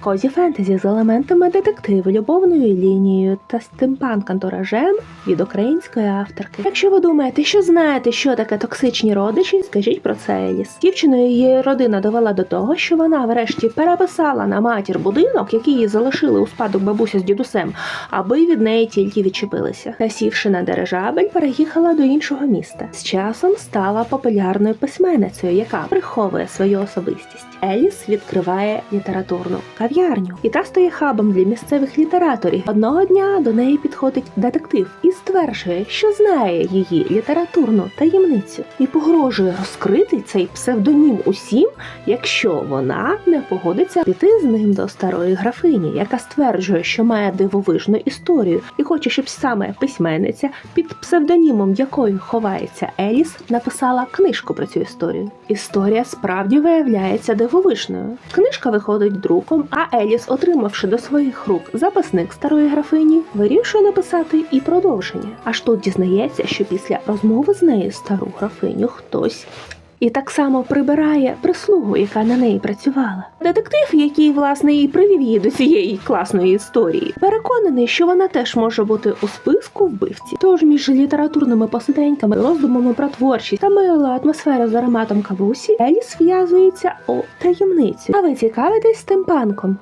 Козі фентезі з елементами детективу, любовною лінією та стимпанк-антуражем від української авторки. Якщо ви думаєте, що знаєте, що таке токсичні родичі, скажіть про це Еліс. Дівчиною її родина довела до того, що вона врешті переписала на матір будинок, який їй залишили у спадок бабуся з дідусем, аби від неї тільки відчепилися. Та сівши на дирижабель, переїхала до іншого міста. З часом стала популярною письменницею, яка приховує свою особистість. Еліс відкриває літературну кав'ярню, і та стає хабом для місцевих літераторів. Одного дня до неї підходить детектив і стверджує, що знає її літературну таємницю, і погрожує розкрити цей псевдонім усім, якщо вона не погодиться піти з ним до старої графині, яка стверджує, що має дивовижну історію, і хоче, щоб саме письменниця, під псевдонімом якої ховається Еліс, написала книжку про цю історію. Історія справді виявляється дивовижною. Книжка виходить друком, а Еліс, отримавши до своїх рук записник старої графині, вирішує написати і продовження. Аж тут дізнається, що після розмови з нею стару графиню хтось і так само прибирає прислугу, яка на неї працювала. Детектив, який власне і привів її до цієї класної історії, переконаний, що вона теж може бути у списку вбивці. Тож між літературними посиденьками, роздумами про творчість та милою атмосферою з ароматом кавусі, Еліс в'язується у таємницю. А ви цікавитесь стимпанком?